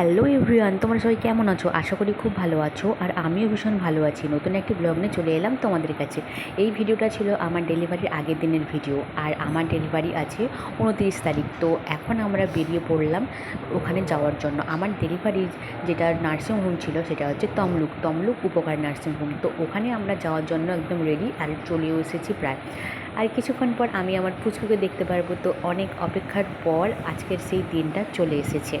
Hello everyone তোমরা সবাই কেমন আছো? আশা করি খুব ভালো আছো আর আমিও ভীষণ ভালো আছি। নতুন একটি ব্লগ নিয়ে চলে এলাম তোমাদের কাছে। এই ভিডিওটা ছিল আমার ডেলিভারির আগের দিনের ভিডিও আর আমার ডেলিভারি আছে উনত্রিশ তারিখ। তো এখন আমরা বেরিয়ে পড়লাম ওখানে যাওয়ার জন্য। আমার ডেলিভারির যেটা নার্সিংহোম ছিল সেটা হচ্ছে তমলুক। তমলুক উপকার নার্সিংহোম তো ওখানে আমরা যাওয়ার জন্য একদম রেডি আর চলেও এসেছি প্রায়। আর কিছুক্ষণ পর আমি আমার পুচকুকে দেখতে পারব। তো অনেক অপেক্ষার পর আজকের সেই দিনটা চলে এসেছে।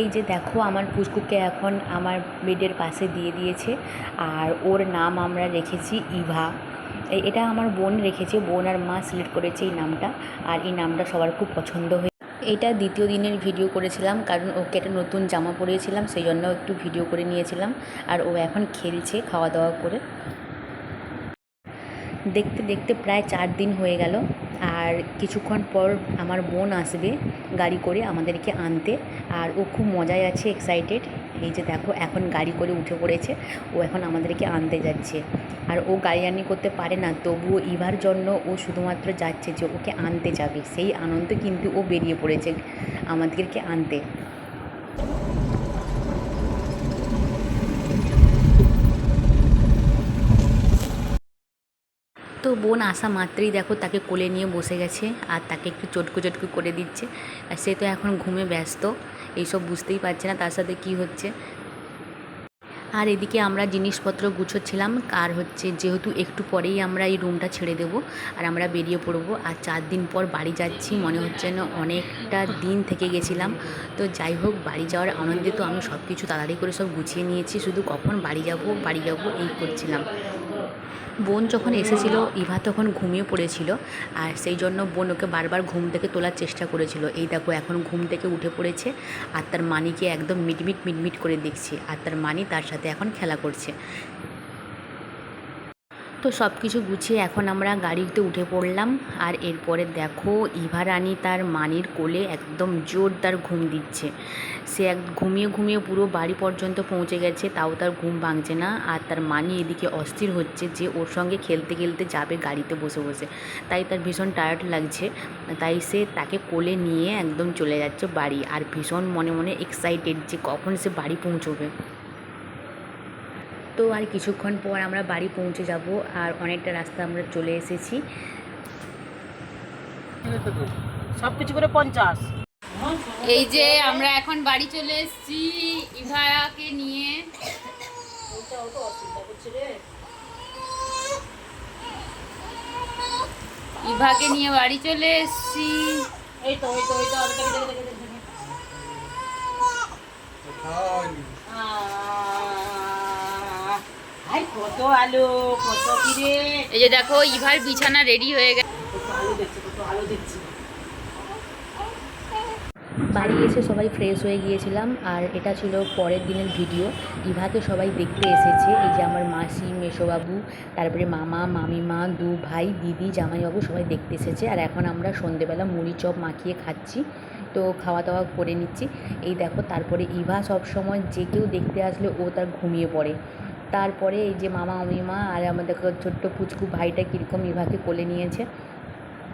এই যে দেখো, আমার পুচকুকে এখন আমার বেডের পাশে দিয়ে দিয়েছে। আর ওর নাম আমরা রেখেছি ইভা। এটা আমার বোন রেখেছে, বোন আর মা সিলেক্ট করেছে এই নামটা। আর এই নামটা সবার খুব পছন্দ হয়ে এটা দ্বিতীয় দিনের ভিডিও করেছিলাম, কারণ ওকে একটা নতুন জামা পরিয়েছিলাম, সেই জন্য একটু ভিডিও করে নিয়েছিলাম। আর ও এখন খেলছে খাওয়া দাওয়া করে। দেখতে দেখতে প্রায় চার দিন হয়ে গেল। আর কিছুক্ষণ পর আমার বোন আসবে গাড়ি করে আমাদেরকে আনতে। আর ও খুব মজায় আছে এক্সাইটেড এই যে দেখো, এখন গাড়ি করে উঠে পড়েছে। ও এখন আমাদেরকে আনতে যাচ্ছে। আর ও গাড়ি আনি করতে পারে না, তবুও ইভার জন্য ও শুধুমাত্র যাচ্ছে যে ওকে আনতে যাবে। সেই আনন্দ কিন্তু ও বেরিয়ে পড়েছে আমাদেরকে আনতে। তো বোন আসা মাত্রই দেখো তাকে কোলে নিয়ে বসে গেছে আর তাকে একটু চটকু চটকু করে দিচ্ছে। আর সে তো এখন ঘুমে ব্যস্ত, এইসব বুঝতেই পারছে না তার সাথে কি হচ্ছে। আর এদিকে আমরা জিনিসপত্র গুছোচ্ছিলাম, আর হচ্ছে যেহেতু একটু পরেই আমরা এই রুমটা ছেড়ে দেব আর আমরা বেরিয়ে পড়ব। আর চার দিন পর বাড়ি যাচ্ছি, মনে হচ্ছে যেন অনেকটা দিন থেকে গেছিলাম। তো যাই হোক, বাড়ি যাওয়ার আনন্দে তো আমি সব কিছু তাড়াতাড়ি করে সব গুছিয়ে নিয়েছি, শুধু কখন বাড়ি যাব বাড়ি যাব এই করছিলাম। বোন যখন এসেছিল, ইভা তখন ঘুমিয়ে পড়েছিল আর সেই জন্য বোন ওকে বারবার ঘুম থেকে তোলার চেষ্টা করেছিল। এই দেখো, এখন ঘুম থেকে উঠে পড়েছে আর তার মানিকে একদম মিটমিট মিটমিট করে দেখছে। আর তার মানি তার সাথে এখন খেলা করছে। তো সব কিছু গুছিয়ে এখন আমরা গাড়িতে উঠে পড়লাম। আর এরপরে দেখো ইভা রানী তার মানির কোলে একদম জোরদার ঘুম দিচ্ছে। সে এক ঘুমিয়ে ঘুমিয়ে পুরো বাড়ি পর্যন্ত পৌঁছে গেছে, তাও তার ঘুম ভাঙছে না। আর তার মানি এদিকে অস্থির হচ্ছে যে ওর সঙ্গে খেলতে খেলতে যাবে গাড়িতে বসে বসে। তাই তার ভীষণ টায়ার্ড লাগছে। তাই সে তাকে কোলে নিয়ে একদম চলে যাচ্ছে বাড়ি। আর ভীষণ মনে মনে এক্সাইটেড যে কখন সে বাড়ি পৌঁছবে। তো আর কিছুক্ষণ পর আমরা বাড়ি পৌঁছে যাব আর অনেকটা রাস্তা আমরা চলে এসেছি। সব কিছু করে পঞ্চাশ। এই যে আমরা এখন বাড়ি চলে এসেছি ইভাকে নিয়ে। ইভাকে নিয়ে বাড়ি চলে এসেছি। এই তো এই তো এই তো দেখে দেখে দেখে দেখে আই কত আলো কত কিরে এই যে দেখো ইভার বিছানা রেডি হয়ে গেছে। বাড়ি এসে সবাই ফ্রেশ হয়ে গিয়েছিলাম আর এটা ছিল পরের দিনের ভিডিও ইভাকে সবাই দেখতে এসেছে এই যে আমার মাসি মেশোবাবু তারপরে মামা মামিমা দু ভাই দিদি জামাইবাবু সবাই দেখতে এসেছে। আর এখন আমরা সন্ধেবেলা মুড়ি চপ মাখিয়ে খাচ্ছি। তো খাওয়া দাওয়া করে নিচ্ছি। এই দেখো তারপরে ইভা সব সময় যে কেউ দেখতে আসলে ও তার ঘুমিয়ে পড়ে। তারপরে এই যে মামা অমিমা আর আমাদের ছোট্ট পুচকু ভাইটা কীরকম ইভাকে কোলে নিয়েছে,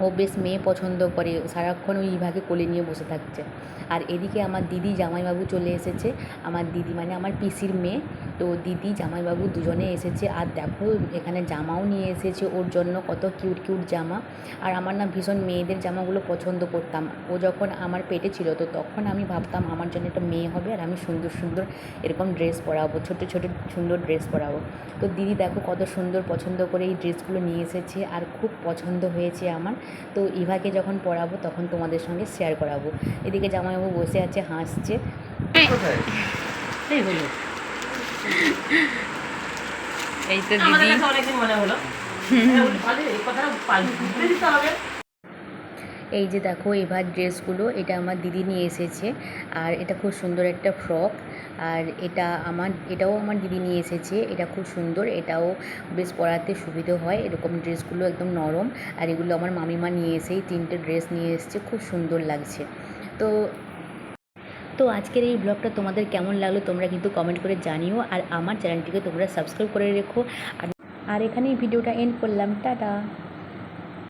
ও বেশ মেয়ে পছন্দ করে সারাক্ষণ ওই ইভাকে কোলে নিয়ে বসে থাকছে। আর এদিকে আমার দিদি জামাইবাবু চলে এসেছে, আমার দিদি মানে আমার পিসির মেয়ে তো দিদি জামাইবাবু দুজনে এসেছে। আর দেখো এখানে জামাও নিয়ে এসেছে ওর জন্য কত কিউট কিউট জামা। আর আমার না ভীষণ মেয়েদের জামাগুলো পছন্দ করতাম। ও যখন আমার পেটে ছিল তো তখন আমি ভাবতাম আমার জন্য একটা মেয়ে হবে আর আমি সুন্দর সুন্দর এরকম ড্রেস পরাবো ছোটো ছোটো সুন্দর ড্রেস পরাবো। তো দিদি দেখো কত সুন্দর পছন্দ করে এই ড্রেসগুলো নিয়ে এসেছে আর খুব পছন্দ হয়েছে আমার। তো ইভাকে যখন পরাবো তখন তোমাদের সঙ্গে শেয়ার করাবো। এদিকে জামাইবাবু বসে আছে হাসছে। এই হলো। এই তো দিদি। এই যে দেখো এবার ড্রেসগুলো এটা আমার দিদি নিয়ে এসেছে আর এটা খুব সুন্দর একটা ফ্রক আর এটা আমার এটাও আমার দিদি নিয়ে এসেছে এটা খুব সুন্দর এটাও বেশ পরাতে সুবিধে হয় এরকম ড্রেসগুলো একদম নরম আর এগুলো আমার মামিমা নিয়ে এসেই তিনটে ড্রেস নিয়ে এসেছে খুব সুন্দর লাগছে। তো তো আজকের এই ব্লগটা তোমাদের কেমন লাগল তোমরা কিন্তু কমেন্ট করে জানিও আর আমার চ্যানেলটিকে তোমরা সাবস্ক্রাইব করে রেখো। আর এখানেই ভিডিওটা এন্ড করলাম। টাটা।